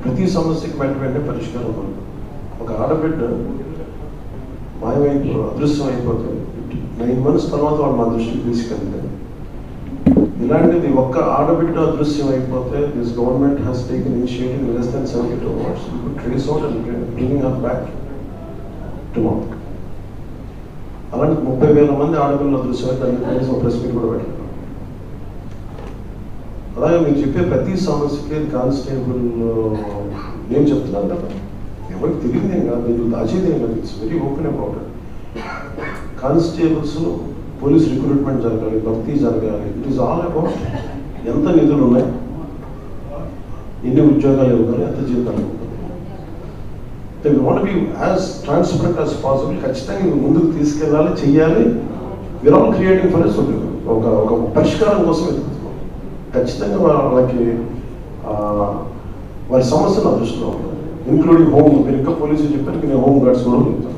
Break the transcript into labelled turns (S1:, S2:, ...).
S1: ప్రతి సమస్యకి వెంట వెంటనే పరిష్కారం ఉంది ఒక ఆడబిడ్డ మాయమైపో అదృశ్యం అయిపోతుంది నైన్ మంత్స్ తర్వాత వాళ్ళు మా దృష్టికి తీసుకెళ్తే ఇలాంటిది ఒక్క ఆడబిడ్డ అదృశ్యం అయిపోతే this government has taken initiative less than seventy two hours trace out and bringing up back tomorrow అలాంటి ముప్పై వేల మంది ఆడపిల్లలు అదృశ్యం అయితే దానికి కనీసం ప్రెస్ మీట్ కూడా పెట్టారు అలాగే మీరు చెప్పే ప్రతి సమస్యకి కానిస్టేబుల్ నేను చెప్తున్నాను కదా. ఎవరికి తెలియదు ఏం కాదు మీరు దాచేది ఏం కాదు. It's very open about constables police recruitment జరగాలి భర్తీ జరగాలి. ఇట్ ఈస్ ఆల్ అబౌట్ ఎంత నిధులు ఉన్నాయి ఎన్ని ఉద్యోగాలు ఇవ్వాలి ఎంత జీతాలు ఇవ్వాలి we be as transparent as possible ఖచ్చితంగా ముందుకు తీసుకెళ్ళాలి చెయ్యాలి. విరామ్ క్రియేటింగ్ ఫర్ ఒక ఒక పరిష్కారం కోసం వెతుకుతున్నాం ఖచ్చితంగా వాళ్ళకి వారి సమస్యలు దృష్టిలో ఉంటాయి ఇంక్లూడింగ్ హోమ్ మీరు ఇంకా పోలీసులు చెప్పారు నేను హోమ్ గార్డ్స్ కూడా ఉంటాను